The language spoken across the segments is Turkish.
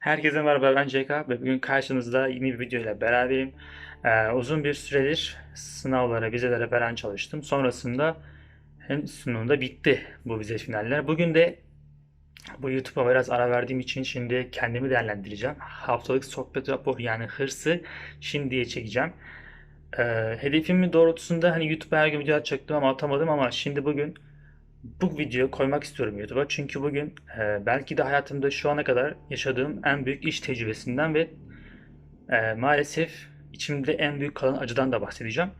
Herkese merhaba ben CK ve bugün karşınızda yeni bir video ile beraberim. Ee, uzun bir süredir sınavlara, vizelere falan çalıştım. Sonrasında hem sunumda bitti bu vize finaller. Bugün de bu YouTube'a biraz ara verdiğim için şimdi kendimi değerlendireceğim. Haftalık sohbet raporu yani hırsı şimdiye çekeceğim. Ee, hedefimin doğrultusunda hani YouTube'a her gün video atacaktım ama atamadım ama şimdi bugün bu videoyu koymak istiyorum YouTube'a. Çünkü bugün e, belki de hayatımda şu ana kadar yaşadığım en büyük iş tecrübesinden ve e, maalesef içimde en büyük kalan acıdan da bahsedeceğim.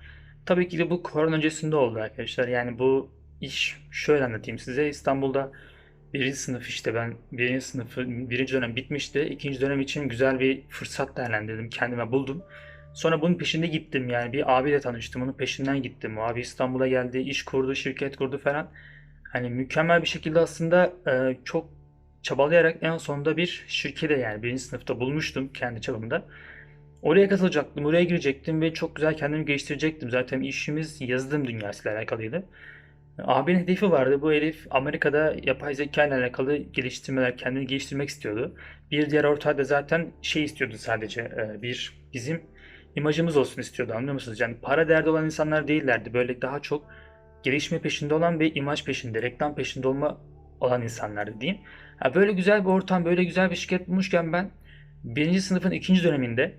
Tabii ki de bu korona öncesinde oldu arkadaşlar. Yani bu iş şöyle anlatayım size. İstanbul'da birinci sınıf işte ben birinci sınıfı birinci dönem bitmişti. İkinci dönem için güzel bir fırsat değerlendirdim. Kendime buldum. Sonra bunun peşinde gittim yani bir abiyle tanıştım. Onun peşinden gittim. O abi İstanbul'a geldi, iş kurdu, şirket kurdu falan. Hani mükemmel bir şekilde aslında e, çok çabalayarak en sonunda bir şirkete yani birinci sınıfta bulmuştum kendi çabamda. Oraya katılacaktım, oraya girecektim ve çok güzel kendimi geliştirecektim. Zaten işimiz yazılım dünyasıyla alakalıydı. Abinin hedefi vardı. Bu herif Amerika'da yapay zeka ile alakalı geliştirmeler, kendini geliştirmek istiyordu. Bir diğer ortağı da zaten şey istiyordu sadece e, bir bizim imajımız olsun istiyordu anlıyor musunuz? Yani para derdi olan insanlar değillerdi. Böyle daha çok gelişme peşinde olan ve imaj peşinde, reklam peşinde olma olan insanlardı diyeyim. Ha, böyle güzel bir ortam, böyle güzel bir şirket bulmuşken ben birinci sınıfın ikinci döneminde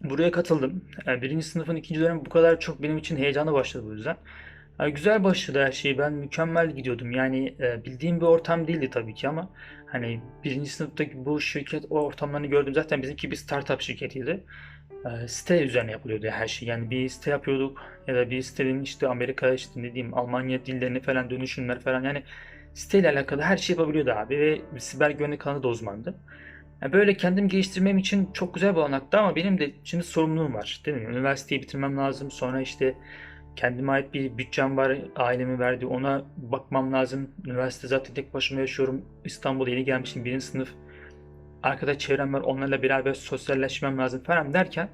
buraya katıldım. Yani birinci sınıfın ikinci dönemi bu kadar çok benim için heyecanlı başladı bu yüzden. Ha, güzel başladı her şey. Ben mükemmel gidiyordum. Yani e, bildiğim bir ortam değildi tabii ki ama hani birinci sınıftaki bu şirket o ortamlarını gördüm. Zaten bizimki bir startup şirketiydi e, site üzerine yapılıyordu her şey. Yani bir site yapıyorduk ya da bir sitenin işte Amerika işte ne diyeyim Almanya dillerini falan dönüşümler falan yani siteyle alakalı her şey yapabiliyordu abi ve siber güvenlik alanında da uzmandı. Yani böyle kendim geliştirmem için çok güzel bir olanaktı ama benim de şimdi sorumluluğum var değil mi? Üniversiteyi bitirmem lazım. Sonra işte kendime ait bir bütçem var. Ailemin verdiği ona bakmam lazım. Üniversite zaten tek başıma yaşıyorum. İstanbul'a yeni gelmişim birinci sınıf arkadaş çevrem var onlarla beraber sosyalleşmem lazım falan derken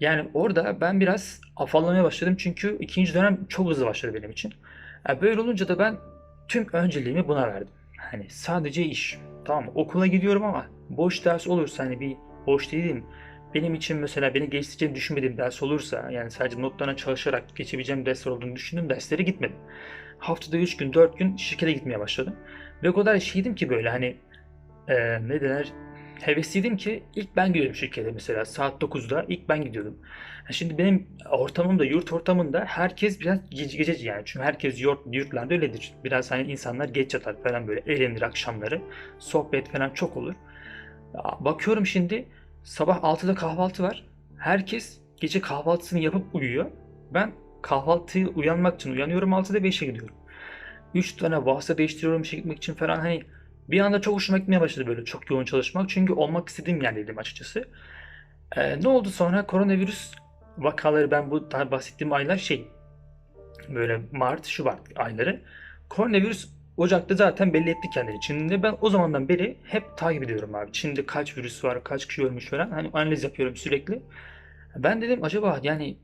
yani orada ben biraz afallamaya başladım çünkü ikinci dönem çok hızlı başladı benim için. Yani böyle olunca da ben tüm önceliğimi buna verdim. Hani sadece iş. Tamam okula gidiyorum ama boş ders olursa hani bir boş değilim. Benim için mesela beni geliştireceğini düşünmediğim ders olursa yani sadece notlarına çalışarak geçebileceğim dersler olduğunu düşündüğüm derslere gitmedim. Haftada 3 gün 4 gün şirkete gitmeye başladım. Ve o kadar şeydim ki böyle hani e, ne denir hevesliydim ki ilk ben gidiyorum şirkete mesela saat 9'da ilk ben gidiyordum. Şimdi benim ortamımda, yurt ortamında herkes biraz gece gececi yani. Çünkü herkes yurt, yurtlarda öyledir. Biraz hani insanlar geç yatar falan böyle eğlenir akşamları. Sohbet falan çok olur. Bakıyorum şimdi sabah 6'da kahvaltı var. Herkes gece kahvaltısını yapıp uyuyor. Ben kahvaltıyı uyanmak için uyanıyorum 6'da 5'e gidiyorum. 3 tane vasıta değiştiriyorum işe gitmek için falan hani bir anda çok hoşuma gitmeye başladı böyle çok yoğun çalışmak. Çünkü olmak istediğim yerdeydim açıkçası. Ee, ne oldu sonra? Koronavirüs vakaları ben bu bahsettiğim aylar şey böyle Mart, Şubat ayları. Koronavirüs Ocak'ta zaten belli etti kendini Çin'de. Ben o zamandan beri hep takip ediyorum abi. Çin'de kaç virüs var, kaç kişi ölmüş falan. Hani analiz yapıyorum sürekli. Ben dedim acaba yani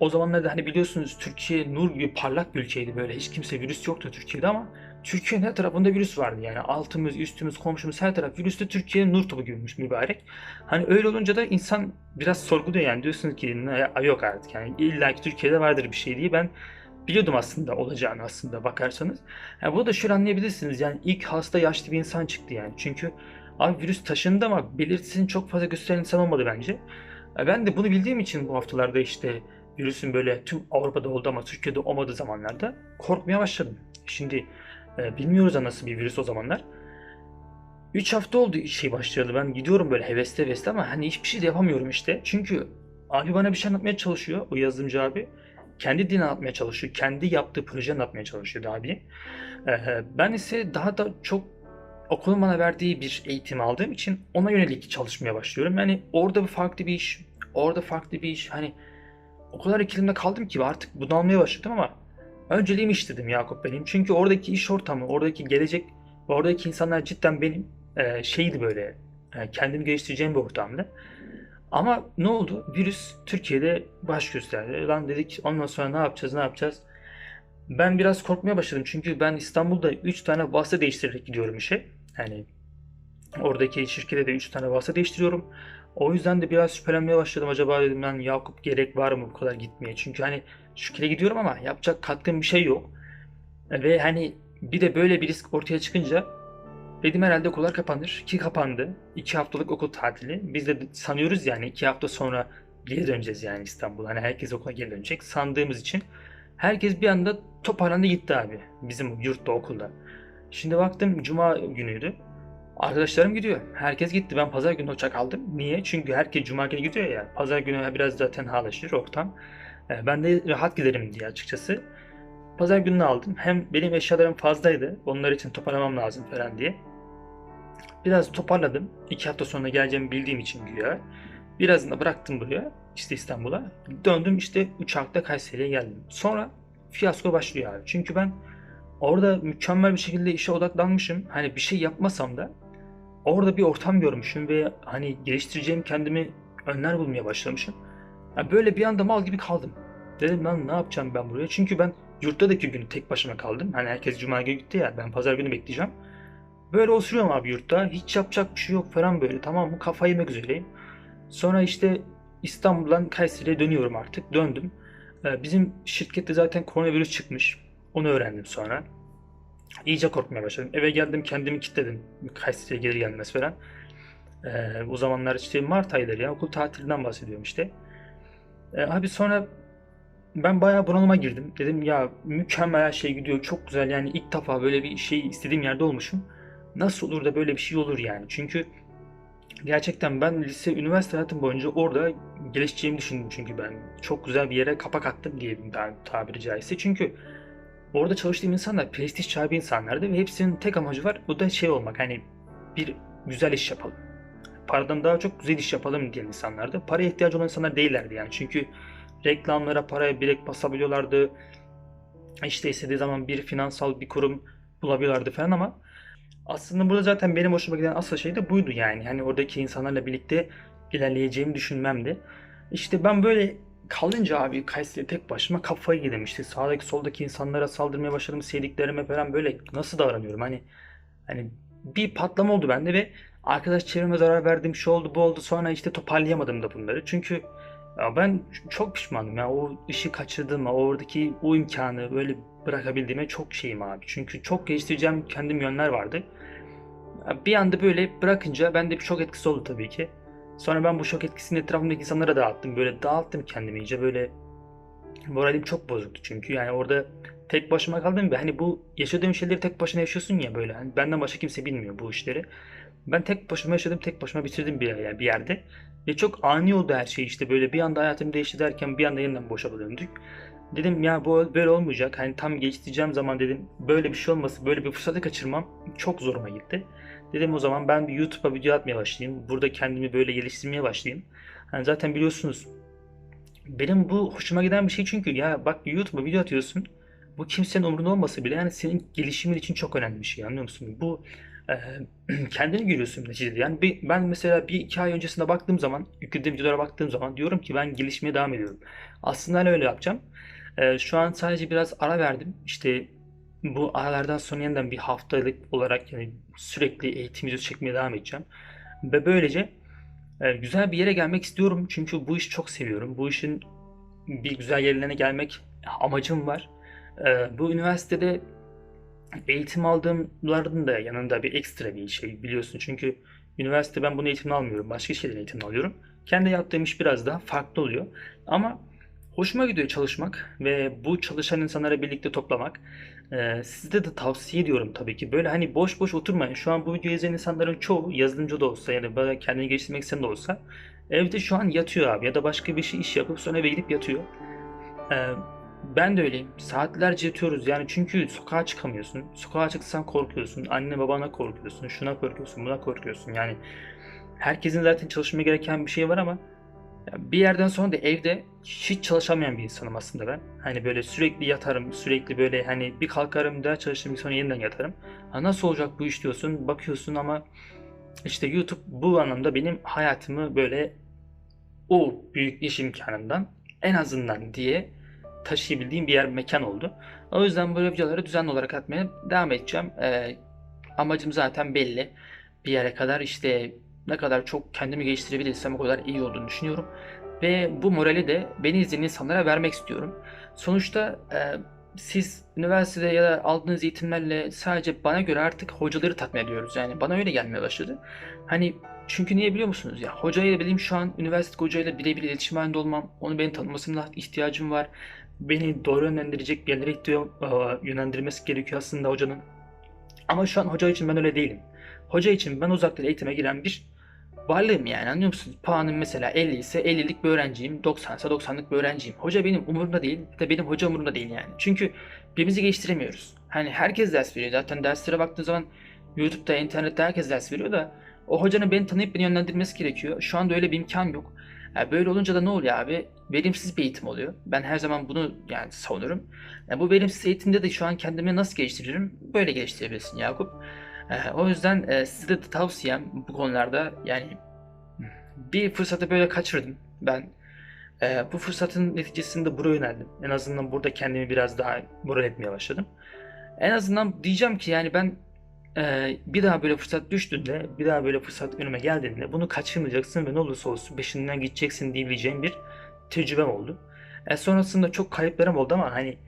o zamanlarda hani biliyorsunuz Türkiye nur gibi parlak bir ülkeydi böyle. Hiç kimse virüs yoktu Türkiye'de ama Türkiye'nin her tarafında virüs vardı yani. Altımız, üstümüz, komşumuz her taraf virüste Türkiye'nin nur topu gibiymiş mübarek. Hani öyle olunca da insan biraz sorguluyor yani. Diyorsunuz ki yok artık yani illa ki Türkiye'de vardır bir şey diye ben biliyordum aslında olacağını aslında bakarsanız. Yani bunu da şöyle anlayabilirsiniz yani ilk hasta yaşlı bir insan çıktı yani. Çünkü abi virüs taşındı ama belirtisini çok fazla gösteren insan olmadı bence. Ben de bunu bildiğim için bu haftalarda işte virüsün böyle tüm Avrupa'da oldu ama Türkiye'de olmadığı zamanlarda korkmaya başladım. Şimdi e, bilmiyoruz da nasıl bir virüs o zamanlar. 3 hafta oldu şey başlayalı. Ben gidiyorum böyle hevesli hevesli ama hani hiçbir şey de yapamıyorum işte. Çünkü abi bana bir şey anlatmaya çalışıyor. O yazılımcı abi. Kendi dilini anlatmaya çalışıyor. Kendi yaptığı proje anlatmaya çalışıyor abi. Ee, ben ise daha da çok okulun bana verdiği bir eğitim aldığım için ona yönelik çalışmaya başlıyorum. Yani orada bir farklı bir iş, orada farklı bir iş. Hani o kadar ikilimde kaldım ki artık bunalmaya başladım ama önceliğim iş dedim Yakup benim. Çünkü oradaki iş ortamı, oradaki gelecek oradaki insanlar cidden benim e, şeydi böyle e, kendimi geliştireceğim bir ortamdı. Ama ne oldu? Virüs Türkiye'de baş gösterdi. Lan dedik ondan sonra ne yapacağız ne yapacağız? Ben biraz korkmaya başladım çünkü ben İstanbul'da 3 tane vasıta değiştirerek gidiyorum işe. Yani Oradaki şirkete de 3 tane vasıta değiştiriyorum. O yüzden de biraz şüphelenmeye başladım. Acaba dedim lan Yakup gerek var mı bu kadar gitmeye? Çünkü hani şirkete gidiyorum ama yapacak katkım bir şey yok. Ve hani bir de böyle bir risk ortaya çıkınca dedim herhalde okullar kapanır. Ki kapandı. 2 haftalık okul tatili. Biz de sanıyoruz yani 2 hafta sonra geri döneceğiz yani İstanbul'a. Hani herkes okula geri dönecek sandığımız için. Herkes bir anda toparlandı gitti abi. Bizim yurtta okulda. Şimdi baktım cuma günüydü. Arkadaşlarım gidiyor. Herkes gitti. Ben pazar günü uçak aldım. Niye? Çünkü herkes cuma günü gidiyor ya. Pazar günü biraz zaten halaşır ortam. Ee, Ben de rahat giderim diye açıkçası. Pazar gününü aldım. Hem benim eşyalarım fazlaydı. Onlar için toparlamam lazım falan diye. Biraz toparladım. İki hafta sonra geleceğimi bildiğim için güya. Birazını da bıraktım buraya. işte İstanbul'a. Döndüm işte uçakta Kayseri'ye geldim. Sonra fiyasko başlıyor abi. Çünkü ben orada mükemmel bir şekilde işe odaklanmışım. Hani bir şey yapmasam da orada bir ortam görmüşüm ve hani geliştireceğim kendimi önler bulmaya başlamışım. Ya böyle bir anda mal gibi kaldım. Dedim lan ne yapacağım ben buraya? Çünkü ben yurtta da iki gün tek başıma kaldım. Hani herkes cuma günü gitti ya ben pazar günü bekleyeceğim. Böyle oturuyorum abi yurtta. Hiç yapacak bir şey yok falan böyle. Tamam mı? Kafayı yemek üzereyim. Sonra işte İstanbul'dan Kayseri'ye dönüyorum artık. Döndüm. Ee, Bizim şirkette zaten koronavirüs çıkmış. Onu öğrendim sonra. İyice korkmaya başladım. Eve geldim kendimi kilitledim. Kayseri'ye gelir gelmez falan. Ee, o zamanlar işte Mart ayları ya okul tatilinden bahsediyorum işte. Ee, abi sonra ben bayağı bunalıma girdim. Dedim ya mükemmel her şey gidiyor. Çok güzel yani ilk defa böyle bir şey istediğim yerde olmuşum. Nasıl olur da böyle bir şey olur yani. Çünkü gerçekten ben lise, üniversite hayatım boyunca orada gelişeceğimi düşündüm. Çünkü ben çok güzel bir yere kapak attım diyelim ben tabiri caizse. Çünkü orada çalıştığım insanlar prestij sahibi insanlardı ve hepsinin tek amacı var. Bu da şey olmak hani bir güzel iş yapalım. Paradan daha çok güzel iş yapalım diyen insanlardı. Paraya ihtiyacı olan insanlar değillerdi yani. Çünkü reklamlara paraya direkt basabiliyorlardı. İşte istediği zaman bir finansal bir kurum bulabiliyorlardı falan ama aslında burada zaten benim hoşuma giden asıl şey de buydu yani. Hani oradaki insanlarla birlikte ilerleyeceğimi düşünmemdi. İşte ben böyle kalınca abi Kayseri tek başıma kafayı yedim. Sağdaki soldaki insanlara saldırmaya başladım. Sevdiklerime falan böyle nasıl davranıyorum? Hani hani bir patlama oldu bende ve arkadaş çevreme zarar verdim. Şu oldu bu oldu. Sonra işte toparlayamadım da bunları. Çünkü ya ben çok pişmanım ya. O işi kaçırdığıma, oradaki o imkanı böyle bırakabildiğime çok şeyim abi. Çünkü çok geliştireceğim kendim yönler vardı. Bir anda böyle bırakınca bende bir şok etkisi oldu tabii ki. Sonra ben bu şok etkisini etrafımdaki insanlara dağıttım. Böyle dağıttım kendimi iyice böyle moralim çok bozuktu çünkü. Yani orada tek başıma kaldım ve hani bu yaşadığım şeyleri tek başına yaşıyorsun ya böyle. Hani benden başka kimse bilmiyor bu işleri. Ben tek başıma yaşadım, tek başıma bitirdim bir, yani bir yerde. Ve çok ani oldu her şey işte böyle bir anda hayatım değişti derken bir anda yeniden boşa döndük. Dedim ya bu böyle olmayacak. Hani tam geçtireceğim zaman dedim böyle bir şey olması, böyle bir fırsatı kaçırmam çok zoruma gitti. Dedim o zaman ben bir YouTube'a video atmaya başlayayım. Burada kendimi böyle geliştirmeye başlayayım. Hani zaten biliyorsunuz benim bu hoşuma giden bir şey çünkü ya bak YouTube'a video atıyorsun. Bu kimsenin umurunda olmasa bile yani senin gelişimin için çok önemli bir şey anlıyor musun? Bu kendini görüyorsun neticede. Yani bir, ben mesela bir iki ay öncesinde baktığım zaman, yüklediğim videolara baktığım zaman diyorum ki ben gelişmeye devam ediyorum. Aslında öyle yapacağım. Şu an sadece biraz ara verdim. İşte bu aralardan sonra yeniden bir haftalık olarak yani sürekli eğitim videosu çekmeye devam edeceğim. Ve böylece güzel bir yere gelmek istiyorum. Çünkü bu işi çok seviyorum. Bu işin bir güzel yerlerine gelmek amacım var. Bu üniversitede eğitim aldığımların da yanında bir ekstra bir şey biliyorsun. Çünkü üniversite ben bunu eğitimini almıyorum. Başka şeyden eğitim alıyorum. Kendi yaptığım iş biraz daha farklı oluyor. Ama hoşuma gidiyor çalışmak ve bu çalışan insanlara birlikte toplamak. Ee, size de tavsiye ediyorum tabii ki. Böyle hani boş boş oturmayın. Şu an bu videoyu izleyen insanların çoğu yazılımcı da olsa yani böyle kendini geliştirmek isteyen de olsa evde şu an yatıyor abi ya da başka bir şey iş yapıp sonra eve gidip yatıyor. Ee, ben de öyleyim. Saatlerce yatıyoruz yani çünkü sokağa çıkamıyorsun. Sokağa çıksan korkuyorsun. Anne babana korkuyorsun. Şuna korkuyorsun, buna korkuyorsun. Yani herkesin zaten çalışmaya gereken bir şey var ama bir yerden sonra da evde hiç çalışamayan bir insanım aslında ben. Hani böyle sürekli yatarım, sürekli böyle hani bir kalkarım daha çalışırım sonra yeniden yatarım. Ha nasıl olacak bu iş diyorsun, bakıyorsun ama işte YouTube bu anlamda benim hayatımı böyle o büyük iş imkanından en azından diye taşıyabildiğim bir yer mekan oldu. O yüzden böyle videoları düzenli olarak atmaya devam edeceğim. Ee, amacım zaten belli. bir yere kadar işte ne kadar çok kendimi geliştirebilirsem o kadar iyi olduğunu düşünüyorum. Ve bu morali de beni izleyen insanlara vermek istiyorum. Sonuçta e, siz üniversitede ya da aldığınız eğitimlerle sadece bana göre artık hocaları tatmin ediyoruz. Yani bana öyle gelmeye başladı. Hani çünkü niye biliyor musunuz? Ya hocayla benim şu an üniversite hocayla birebir iletişim halinde olmam, onu beni tanımasına ihtiyacım var. Beni doğru yönlendirecek bir yerlere ihtiyaç, yönlendirmesi gerekiyor aslında hocanın. Ama şu an hoca için ben öyle değilim. Hoca için ben uzaktan eğitime giren bir varlığım yani anlıyor musunuz? Puanım mesela 50 ise 50'lik bir öğrenciyim, 90 ise 90'lık bir öğrenciyim. Hoca benim umurumda değil, da benim hoca umurumda değil yani. Çünkü birbirimizi geliştiremiyoruz. Hani herkes ders veriyor. Zaten derslere baktığın zaman YouTube'da, internette herkes ders veriyor da o hocanın beni tanıyıp beni yönlendirmesi gerekiyor. Şu anda öyle bir imkan yok. Yani böyle olunca da ne oluyor abi? Verimsiz bir eğitim oluyor. Ben her zaman bunu yani savunurum. Yani bu verimsiz eğitimde de şu an kendimi nasıl geliştiririm? Böyle geliştirebilirsin Yakup. Ee, o yüzden e, size de tavsiyem bu konularda yani bir fırsatı böyle kaçırdım ben. Ee, bu fırsatın neticesinde buraya yöneldim. En azından burada kendimi biraz daha moral etmeye başladım. En azından diyeceğim ki yani ben bir daha böyle fırsat düştüğünde, bir daha böyle fırsat önüme geldiğinde bunu kaçırmayacaksın ve ne olursa olsun peşinden gideceksin diyebileceğim bir tecrübem oldu. E, sonrasında çok kayıplarım oldu ama hani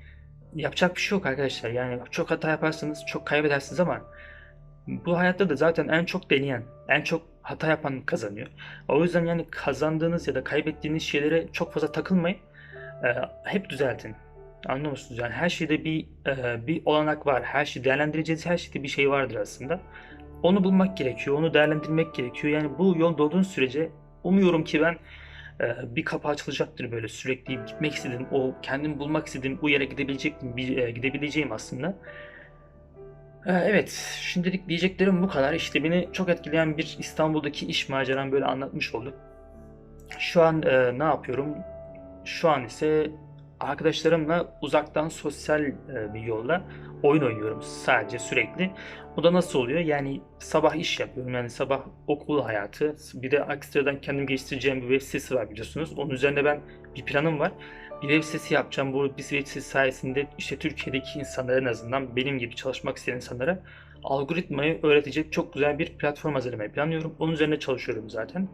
yapacak bir şey yok arkadaşlar. Yani çok hata yaparsınız, çok kaybedersiniz ama bu hayatta da zaten en çok deneyen, en çok hata yapan kazanıyor. O yüzden yani kazandığınız ya da kaybettiğiniz şeylere çok fazla takılmayın. E, hep düzeltin. Anlıyor musunuz? Yani her şeyde bir e, bir olanak var. Her şeyi değerlendireceğiz. Her şeyde bir şey vardır aslında. Onu bulmak gerekiyor. Onu değerlendirmek gerekiyor. Yani bu yolda olduğunuz sürece umuyorum ki ben e, bir kapı açılacaktır böyle sürekli gitmek istediğim, o kendimi bulmak istediğim bu yere gidebilecek bir, e, gidebileceğim aslında. E, evet, şimdilik diyeceklerim bu kadar. İşte beni çok etkileyen bir İstanbul'daki iş maceram böyle anlatmış oldum. Şu an e, ne yapıyorum? Şu an ise arkadaşlarımla uzaktan sosyal e, bir yolla oyun oynuyorum sadece sürekli. O da nasıl oluyor? Yani sabah iş yapıyorum. Yani sabah okul hayatı. Bir de ekstradan kendim geliştireceğim bir web sitesi var biliyorsunuz. Onun üzerine ben bir planım var. Bir web sitesi yapacağım. Bu bir web sitesi sayesinde işte Türkiye'deki insanlara en azından benim gibi çalışmak isteyen insanlara algoritmayı öğretecek çok güzel bir platform hazırlamayı planlıyorum. Onun üzerine çalışıyorum zaten.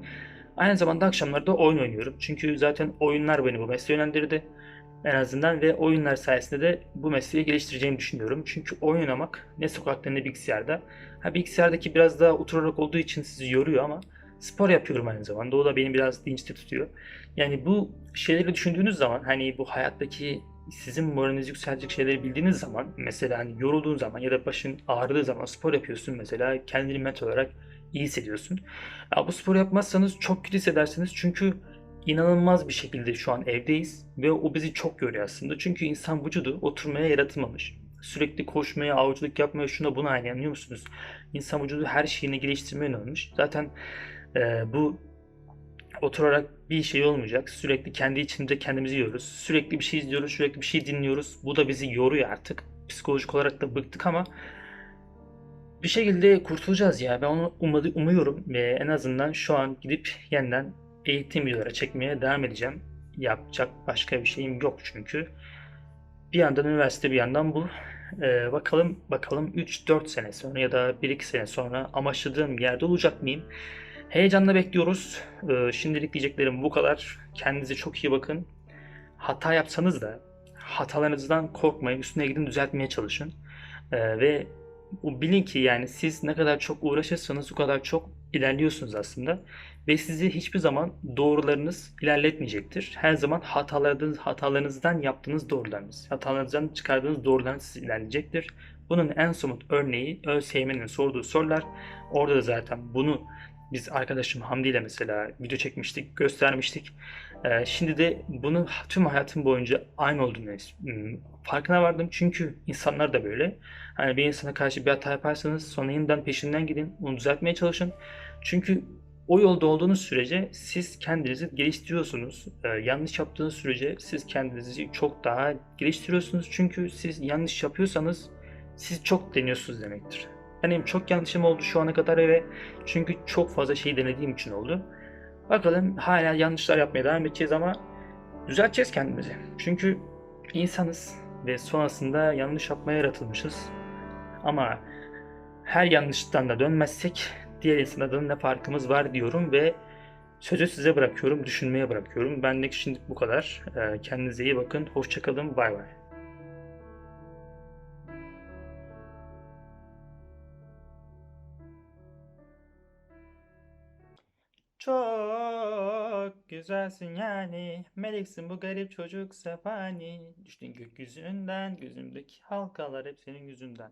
Aynı zamanda akşamlarda oyun oynuyorum. Çünkü zaten oyunlar beni bu mesleğe yönlendirdi en azından ve oyunlar sayesinde de bu mesleği geliştireceğimi düşünüyorum. Çünkü oynamak ne sokakta ne bilgisayarda. Ha bilgisayardaki biraz daha oturarak olduğu için sizi yoruyor ama spor yapıyorum aynı zamanda. O da beni biraz dinçte tutuyor. Yani bu şeyleri düşündüğünüz zaman hani bu hayattaki sizin moralinizi yükseltecek şeyleri bildiğiniz zaman mesela hani yorulduğun zaman ya da başın ağrıdığı zaman spor yapıyorsun mesela kendini mental olarak iyi hissediyorsun. Ya bu spor yapmazsanız çok kötü hissedersiniz çünkü inanılmaz bir şekilde şu an evdeyiz ve o bizi çok yoruyor aslında. Çünkü insan vücudu oturmaya yaratılmamış. Sürekli koşmaya, avcılık yapmaya, şuna buna aynı anlıyor musunuz? İnsan vücudu her şeyini geliştirmeye yönelmiş. Zaten e, bu oturarak bir şey olmayacak. Sürekli kendi içinde kendimizi yiyoruz. Sürekli bir şey izliyoruz, sürekli bir şey dinliyoruz. Bu da bizi yoruyor artık. Psikolojik olarak da bıktık ama bir şekilde kurtulacağız ya. Ben onu umadı, umuyorum ve en azından şu an gidip yeniden eğitim videoları çekmeye devam edeceğim. Yapacak başka bir şeyim yok çünkü. Bir yandan üniversite bir yandan bu. Ee, bakalım bakalım 3-4 sene sonra ya da 1-2 sene sonra amaçladığım yerde olacak mıyım? Heyecanla bekliyoruz. Ee, şimdilik diyeceklerim bu kadar. Kendinize çok iyi bakın. Hata yapsanız da hatalarınızdan korkmayın. Üstüne gidin düzeltmeye çalışın. Ee, ve bilin ki yani siz ne kadar çok uğraşırsanız o kadar çok ilerliyorsunuz aslında ve sizi hiçbir zaman doğrularınız ilerletmeyecektir. Her zaman hatalarınız, hatalarınızdan yaptığınız doğrularınız, hatalarınızdan çıkardığınız doğrularınız sizi ilerleyecektir. Bunun en somut örneği ÖSYM'nin sorduğu sorular. Orada da zaten bunu biz arkadaşım Hamdi ile mesela video çekmiştik, göstermiştik. Ee, şimdi de bunu tüm hayatım boyunca aynı olduğunu hmm, farkına vardım. Çünkü insanlar da böyle. Hani bir insana karşı bir hata yaparsanız sonra yeniden peşinden gidin, onu düzeltmeye çalışın. Çünkü o yolda olduğunuz sürece siz kendinizi geliştiriyorsunuz. Ee, yanlış yaptığınız sürece siz kendinizi çok daha geliştiriyorsunuz. Çünkü siz yanlış yapıyorsanız siz çok deniyorsunuz demektir. Benim çok yanlışım oldu şu ana kadar ve çünkü çok fazla şey denediğim için oldu. Bakalım hala yanlışlar yapmaya devam edeceğiz ama düzelteceğiz kendimizi. Çünkü insanız ve sonrasında yanlış yapmaya yaratılmışız. Ama her yanlıştan da dönmezsek diğer insan adına ne farkımız var diyorum ve sözü size bırakıyorum, düşünmeye bırakıyorum. Benlik şimdi bu kadar. Ee, kendinize iyi bakın. Hoşçakalın. Bay bay. Güzelsin yani. Meleksin bu garip çocuk sefani Düştün gökyüzünden Gözümdeki halkalar hep senin yüzünden